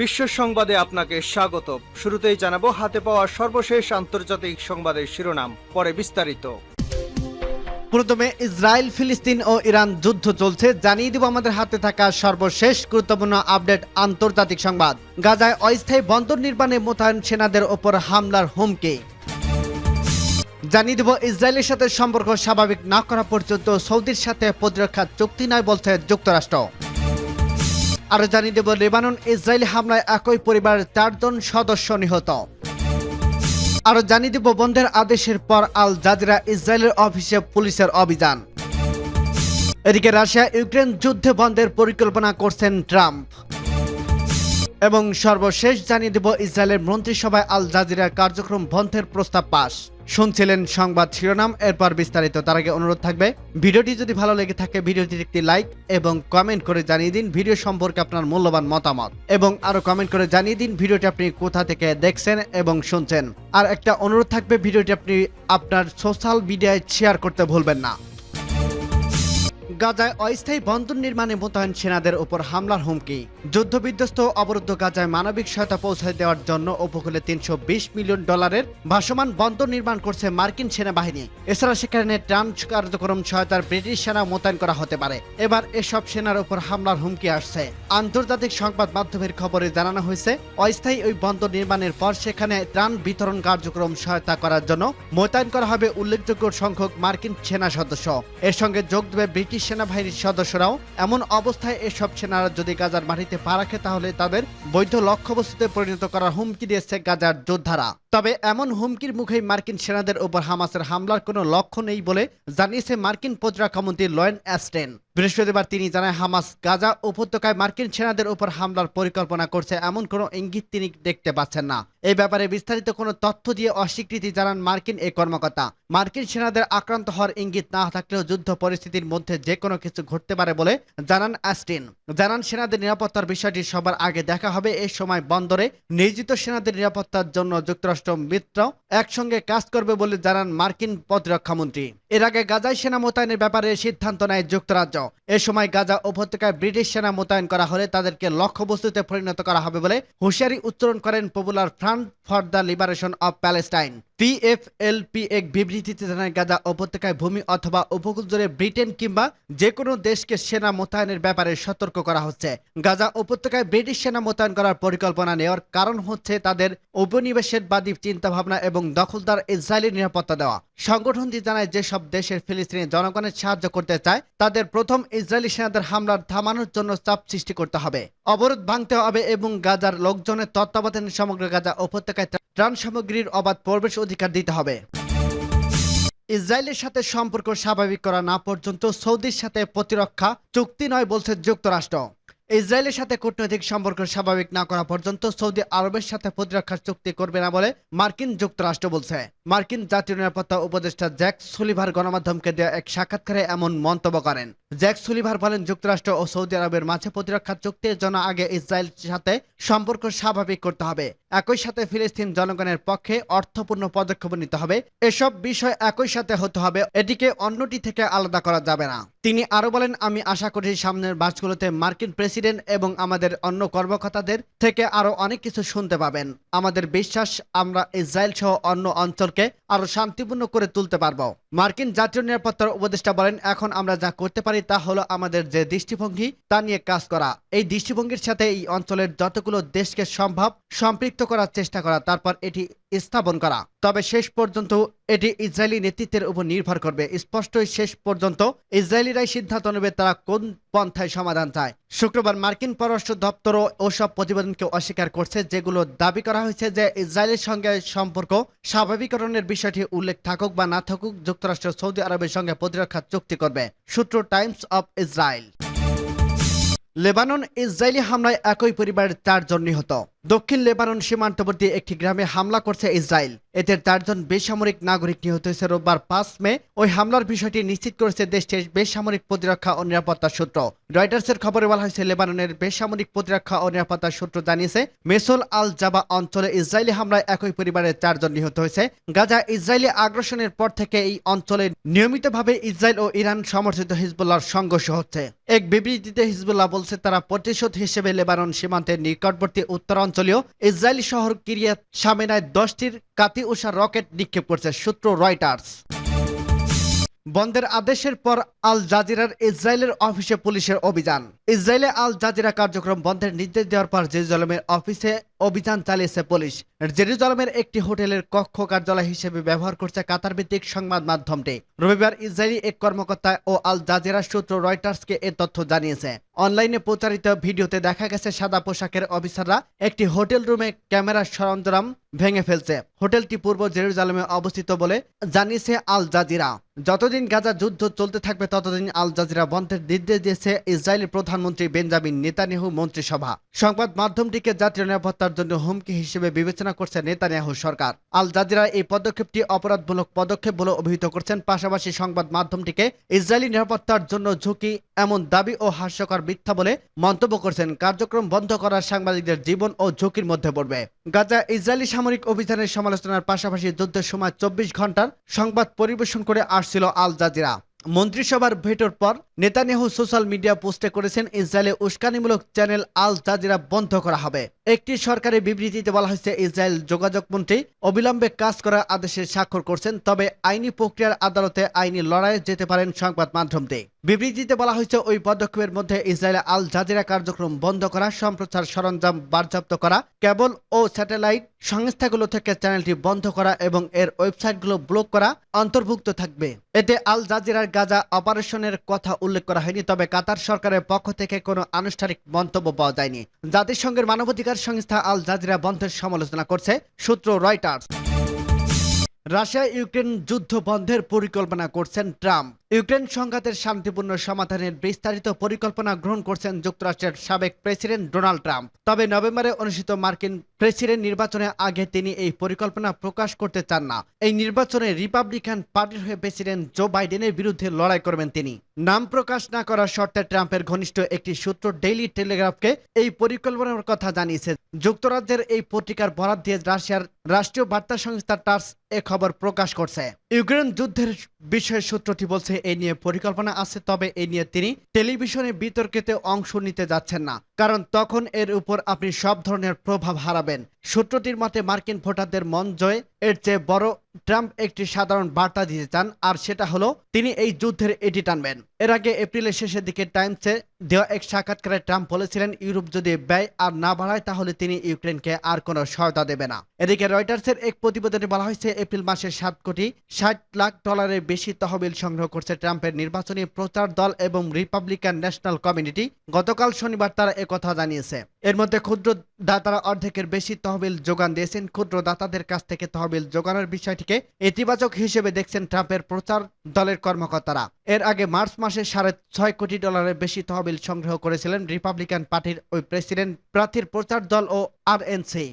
বিশ্ব সংবাদে আপনাকে স্বাগত। শুরুতেই জানাব, হাতে পাওয়া সর্বশেষ আন্তর্জাতিক সংবাদের শিরোনাম, পরে বিস্তারিত। প্রথমে, ইসরায়েল, ফিলিস্তিন ও ইরান যুদ্ধ চলছে। জানিয়ে দিব আমাদের হাতে থাকা সর্বশেষ গুরুত্বপূর্ণ আপডেট আন্তর্জাতিক সংবাদ। গাজায় অস্থায়ী বন্দর নির্মাণে মোতায়েন সেনাদের ওপর হামলার হুমকি। জানিয়ে দেব, ইসরায়েলের সাথে সম্পর্ক স্বাভাবিক না করা পর্যন্ত সৌদির সাথে প্রতিরক্ষা চুক্তি নয় বলছে যুক্তরাষ্ট্র। আরও জানিয়ে দেব, লেবানন ইসরায়েল হামলায় একই পরিবারের চারজন সদস্য নিহত। আরও জানিয়ে দেব, বন্ধের আদেশের পর আল জাজিরা ইসরায়েলের অফিসে পুলিশের অভিযান। এদিকে রাশিয়া ইউক্রেন যুদ্ধে বন্ধের পরিকল্পনা করছেন ট্রাম্প। এবং সর্বশেষ জানিয়ে দেব ইসরায়েলের মন্ত্রিসভায় আল জাজিরা কার্যক্রম বন্ধের প্রস্তাব পাশ শুনছিলেন সংবাদ শিরোনাম, এরপর বিস্তারিত। তার আগে অনুরোধ থাকবে, ভিডিওটি যদি ভালো লেগে থাকে ভিডিওটির একটি লাইক এবং কমেন্ট করে জানিয়ে দিন ভিডিও সম্পর্কে আপনার মূল্যবান মতামত। এবং আরও কমেন্ট করে জানিয়ে দিন ভিডিওটি আপনি কোথা থেকে দেখছেন এবং শুনছেন। আর একটা অনুরোধ থাকবে, ভিডিওটি আপনি আপনার সোশ্যাল মিডিয়ায় শেয়ার করতে ভুলবেন না। গাজায় অস্থায়ী বন্দর নির্মাণে মোতায়েন সেনাদের উপর হামলার হুমকি। যুদ্ধবিধ্বস্ত অবরুদ্ধ গাজায় মানবিক সহায়তা পৌঁছে দেওয়ার জন্য উপকূলে তিনশো বিশ মিলিয়ন ডলারের ভাসমান বন্দর নির্মাণ করছে মার্কিন সেনাবাহিনী। এছাড়া সেখানে ট্রান্স কার্যক্রম সহায়তার ব্রিটিশ সেনা মোতায়েন করা হতে পারে। এবার এসব সেনার উপর হামলার হুমকি আসছে। আন্তর্জাতিক সংবাদ মাধ্যমের খবরে জানানো হয়েছে, অস্থায়ী ওই বন্দর নির্মাণের পর সেখানে ত্রাণ বিতরণ কার্যক্রম সহায়তা করার জন্য মোতায়েন করা হবে উল্লেখযোগ্য সংখ্যক মার্কিন সেনা সদস্য। এর সঙ্গে যোগ দেবে ব্রিটিশ সেনাবাহিনীর সদস্যরাও এমন অবস্থায় এসব সেনারা যদি গাজার মাটিতে পা রাখে, তাহলে তাদের বৈধ লক্ষ্যবস্তুতে পরিণত করার হুমকি দিয়েছে গাজার যোদ্ধারা। তবে এমন হুমকির মুখেই মার্কিন সেনাদের উপর হামাসের হামলার কোনো লক্ষ্য নেই বলে জানিয়েছে মার্কিন প্রতিরক্ষামন্ত্রী লয়েন অ্যাস্টেন। বৃহস্পতিবার তিনি জানায়, হামাস গাজা উপত্যকায় মার্কিন সেনাদের উপর হামলার পরিকল্পনা করছে, এমন কোনো ইঙ্গিত তিনি দেখতে পাচ্ছেন না। এই ব্যাপারে বিস্তারিত কোনো তথ্য দিয়ে অস্বীকৃতি জানান মার্কিন এই কর্মকর্তা। মার্কিন সেনাদের আক্রান্ত হওয়ার ইঙ্গিত না থাকলেও যুদ্ধ পরিস্থিতির মধ্যে যে কোনো কিছু ঘটতে পারে বলে জানান অ্যাস্টিন। জানান, সেনাদের নিরাপত্তার বিষয়টি সবার আগে দেখা হবে এই সময় বন্দরে নিয়োজিত সেনাদের নিরাপত্তার জন্য যুক্তরাষ্ট্র মিত্র একসঙ্গে কাজ করবে বলে জানান মার্কিন প্রতিরক্ষামন্ত্রী এর আগে গাজায় সেনা মোতায়েনের ব্যাপারে সিদ্ধান্ত নেয় যুক্তরাজ্য। এ সময় গাজা উপত্যকায় ব্রিটিশ সেনা মোতায়েন করা হলে তাদেরকে লক্ষ্যবস্তুতে পরিণত করা হবে বলে হুঁশিয়ারি উচ্চারণ করেন Popular Front for the Liberation of Palestine. PFLP এক বিবৃতিতে জানায় গাজা উপত্যকায় ভূমি অথবা উপকূল জুড়ে ব্রিটেন কিংবা যে কোনো দেশকে সেনা মোতায়েনের ব্যাপারে সতর্ক করা হচ্ছে। গাজা উপত্যকায় ব্রিটিশ সেনা মোতায়েন করার পরিকল্পনা নেওয়ার কারণ হচ্ছে তাদের উপনিবেশবাদী চিন্তাভাবনা এবং দখলদার ইসরায়েলি নিরাপত্তা দেওয়া। সংগঠনটি জানায়, যেসব দেশের ফিলিস্তিনি জনগণের সাহায্য করতে চায়, তাদের প্রথম ইসরায়েলি সেনাদের হামলার থামানোর জন্য চাপ সৃষ্টি করতে হবে। অবরোধ ভাঙতে হবে এবং গাজার লোকজনের তত্ত্বাবধানে সমগ্র গাজা উপত্যকায় ত্রাণ সামগ্রীর অবাধ প্রবেশ অধিকার দিতে হবে। ইসরায়েলের সাথে সম্পর্ক স্বাভাবিক করা না পর্যন্ত সৌদির সাথে প্রতিরক্ষা চুক্তি নয় বলছে যুক্তরাষ্ট্র। ইসরায়েলের সাথে কূটনৈতিক সম্পর্ক স্বাভাবিক না করা পর্যন্ত সৌদি আরবের সাথে প্রতিরক্ষা চুক্তি করবে না বলে মার্কিন যুক্তরাষ্ট্র বলছে। মার্কিন জাতীয় নিরাপত্তা উপদেষ্টা জ্যাক সুলিভার গণমাধ্যমকে দেওয়া এক সাক্ষাৎকারে এমন মন্তব্য করেন। জ্যাক সুলিভার বলেন, যুক্তরাষ্ট্র ও সৌদি আরবের মাঝে প্রতিরক্ষা চুক্তির জন্য আগে ইসরায়েলের সাথে সম্পর্ক স্বাভাবিক করতে হবে। একই সাথে ফিলিস্তিন জনগণের পক্ষে অর্থপূর্ণ পদক্ষেপ নিতে হবে। এসব বিষয় একই সাথে হতে হবে। এটিকে অন্যটি থেকে আলাদা করা যাবে না। তিনি আরও বলেন, আমি আশা করি সামনের মাসগুলোতে মার্কিন প্রেসিডেন্ট এবং আমাদের অন্য কর্মকর্তাদের থেকে আরও অনেক কিছু শুনতে পাবেন। আমাদের বিশ্বাস, আমরা ইসরায়েল সহ অন্য অঞ্চলকে আরও শান্তিপূর্ণ করে তুলতে পারব। মার্কিন জাতীয় নিরাপত্তার উপদেষ্টা বলেন, এখন আমরা যা করতে পারি তা হলো আমাদের যে দৃষ্টিভঙ্গি, তা নিয়ে কাজ করা। এই দৃষ্টিভঙ্গির সাথে এই অঞ্চলের যতগুলো দেশকে সম্ভব সম্পৃক্ত করার চেষ্টা করা, তারপর এটি স্থাপন করা। তবে শেষ পর্যন্ত এটি ইসরায়েলি নেতৃত্বের উপর নির্ভর করবে। স্পষ্টই শেষ পর্যন্ত ইসরায়েলিরাই সিদ্ধান্ত নেবে তারা কোন পন্থায় সমাধান চায়। শুক্রবার মার্কিন পররাষ্ট্র দপ্তরও ওসব প্রতিবেদনকে অস্বীকার করছে, যেগুলো দাবি করা হয়েছে যে ইসরায়েলের সঙ্গে সম্পর্ক স্বাভাবিকরণের বিষয়টি উল্লেখ থাকুক বা না থাকুক যুক্তরাষ্ট্র সৌদি আরবের সঙ্গে প্রতিরক্ষা চুক্তি করবে, সূত্র Times of Israel. Lebanon Israeli হামলায় একই পরিবারের চারজন নিহত। দক্ষিণ লেবানন সীমান্তবর্তী একটি গ্রামে হামলা করছে ইসরায়েল। এতে চারজন বেসামরিক নাগরিক নিহত হয়েছে রোববার পাঁচ মে। ওই হামলার বিষয়টি নিশ্চিত করেছে দেশটির বেসামরিক প্রতিরক্ষা ও নিরাপত্তা সূত্র। রয়টার্সের খবরে বলা হয়েছে, লেবাননের বেসামরিক প্রতিরক্ষা ও নিরাপত্তা সূত্র জানিয়েছে, মেসোল আল জাবা অঞ্চলে ইসরায়েলি হামলায় একই পরিবারের চারজন নিহত হয়েছে। গাজা ইসরায়েলি আগ্রাসনের পর থেকে এই অঞ্চলে নিয়মিতভাবে ইসরায়েল ও ইরান সমর্থিত হিজবুল্লাহর সংঘর্ষ হচ্ছে। এক বিবৃতিতে হিজবুল্লাহ বলছে, তারা প্রতিশোধ হিসেবে লেবানন সীমান্তের নিকটবর্তী উত্তরাঞ্চলীয় ইসরায়েলি শহর কিরিয়াত সামেনায় দশটির কাতি উষা রকেট নিক্ষেপ করছে সূত্র রয়টার্স। বন্ধের আদেশের পর আল জাজিরার ইসরায়েলের অফিসে পুলিশের অভিযান। ইসরায়েলে আল জাজিরা কার্যক্রম বন্ধের নির্দেশ দেওয়ার পর জেরুজালেমের অফিসে অভিযান চালিয়েছে পুলিশ। জেরুজালেমের একটি হোটেলের কক্ষ কার্যালয় হিসেবে ব্যবহার করছে কাতার ভিত্তিক সংবাদ মাধ্যমটি। রবিবার ইসরায়েলি এক কর্মকর্তা ও আল জাজিরা সূত্র রয়টার্সকে এ তথ্য জানিয়েছে। অনলাইনে প্রচারিত ভিডিওতে দেখা গেছে সাদা পোশাকের অফিসাররা একটি হোটেল রুমে ক্যামেরার সরঞ্জাম ভেঙে ফেলছে। হোটেলটি পূর্ব জেরুজালেমে অবস্থিত বলে জানিয়েছে আল জাজিরা। যতদিন গাজা যুদ্ধ চলতে থাকবে, ততদিন আল জাজিরা বন্ধের নির্দেশ দিয়েছে ইসরায়েলি প্রধানমন্ত্রী বেঞ্জামিন নেতানিয়াহু মন্ত্রিসভা। সংবাদ মাধ্যমটিকে জাতীয় নিরাপত্তার জন্য হুমকি হিসেবে বিবেচনা করছে নেতানিয়াহু সরকার। আল জাজিরা এই পদক্ষেপটি অপরাধমূলক পদক্ষেপ বলে অভিহিত করছেন। পাশাপাশি সংবাদ মাধ্যমটিকে ইসরায়েলি নিরাপত্তার জন্য ঝুঁকি, এমন দাবি ও হাস্যকর মিথ্যা বলে মন্তব্য করছেন। কার্যক্রম বন্ধ করার সাংবাদিকদের জীবন ও ঝুঁকির মধ্যে পড়বে। গাজা ইসরায়েলি সামরিক অভিযানের সমালোচনার পাশাপাশি যুদ্ধের সময় চব্বিশ ঘণ্টার সংবাদ পরিবেশন করে আসছিল আল জাজিরা। মন্ত্রিসভার ভেটোর পর নেতানিয়াহু সোশ্যাল মিডিয়া পোস্টে করেছেন, ইসরায়েলে উস্কানিমূলক চ্যানেল আল জাজিরা বন্ধ করা হবে। একটি সরকারি বিবৃতিতে বলা হয়েছে, ইসরায়েল যোগাযোগ মন্ত্রী অবিলম্বে কাজ করার আদেশে স্বাক্ষর করছেন, তবে আইনি প্রক্রিয়ার আদালতে আইনি লড়াইয়ে যেতে পারেন সংবাদ মাধ্যমটি। বিবৃতিতে বলা হয়েছে, ওই পদক্ষেপের মধ্যে ইসরায়েলে আল জাজিরা কার্যক্রম বন্ধ করা, সম্প্রচার সরঞ্জাম বার্যাপ্ত করা, কেবল ও স্যাটেলাইট সংস্থাগুলো থেকে চ্যানেলটি বন্ধ করা এবং এর ওয়েবসাইটগুলো ব্লক করা অন্তর্ভুক্ত থাকবে। এতে আল জাজিরার গাজা অপারেশনের কথা উল্লেখ করা হয়নি, তবে কাতার সরকারের পক্ষ থেকে কোনো আনুষ্ঠানিক মন্তব্য পাওয়া যায়নি। জাতিসংঘের মানবাধিকার সংস্থা আল জাজিরা বন্ধের সমালোচনা করছে সূত্র রয়টার্স। রাশিয়া ইউক্রেন যুদ্ধ বন্ধের পরিকল্পনা করছেন ট্রাম্প। ইউক্রেন সংঘাতের শান্তিপূর্ণ সমাধানের বিস্তারিত পরিকল্পনা গ্রহণ করছেন যুক্তরাষ্ট্রের সাবেক প্রেসিডেন্ট ডোনাল্ড ট্রাম্প। তবে নভেম্বরে অনুষ্ঠিত মার্কিন প্রেসিডেন্ট নির্বাচনের আগে তিনি এই পরিকল্পনা প্রকাশ করতে চান না। এই নির্বাচনে রিপাবলিকান পার্টির হয়ে প্রেসিডেন্ট জো বাইডেনের বিরুদ্ধে লড়াই করবেন তিনি। নাম প্রকাশ না করার শর্তে ট্রাম্পের ঘনিষ্ঠ একটি সূত্র ডেইলি টেলিগ্রাফকে এই পরিকল্পনার কথা জানিয়েছে। যুক্তরাজ্যের এই পত্রিকার বরাদ দিয়ে রাশিয়ার রাষ্ট্রীয় বার্তা সংস্থা টার্স এ খবর প্রকাশ করছে। ইউক্রেন যুদ্ধের বিষয়ে সূত্রটি বলছে এই নিয়ে পরিকল্পনা আছে, তবে এ নিয়ে তিনি টেলিভিশনে বিতর্কেতে অংশ নিতে যাচ্ছেন না। কারণ তখন এর উপর আপনি সব ধরনের প্রভাব হারাবেন। সূত্রটির মতে, মার্কিন ভোটারদের মন জয় এর চেয়ে বড় ট্রাম্প একটি সাধারণ বার্তা দিতে চান, আর সেটা হলো, তিনি এই যুদ্ধের এটি টানবেন। এর আগে এপ্রিলের শেষের দিকে টাইমসে দেওয়া এক সাক্ষাৎকারে ট্রাম্প বলেছিলেন, ইউরোপ যদি ব্যয় আর না বাড়ায়, তাহলে তিনি ইউক্রেনকে আর কোনো সহায়তা দেবে না। এদিকে রয়টার্সের এক প্রতিবেদনে বলা হয়েছে, এপ্রিল মাসে সাত কোটি ষাট লাখ ডলারের বেশি তহবিল সংগ্রহ করছে ট্রাম্পের নির্বাচনী প্রচার দল এবং রিপাবলিকান ন্যাশনাল কমিউনিটি। গতকাল শনিবার তারা একথা জানিয়েছে। এর মধ্যে ক্ষুদ্র দাতারা অর্ধেকের বেশি তহবিল যোগান দিয়েছেন। ক্ষুদ্র দাতাদের কাছ থেকে তহবিল যোগানোর বিষয়টিকে ইতিবাচক হিসেবে দেখছেন ট্রাম্পের প্রচার দলের কর্মকর্তারা। এর আগে মার্চ মাসে সাড়ে ছয় কোটি ডলারের বেশি তহবিল সংগ্রহ করেছিলেন রিপাবলিকান পার্টির ওই প্রেসিডেন্ট, প্রার্থীর প্রচার দল ও আরএনসি।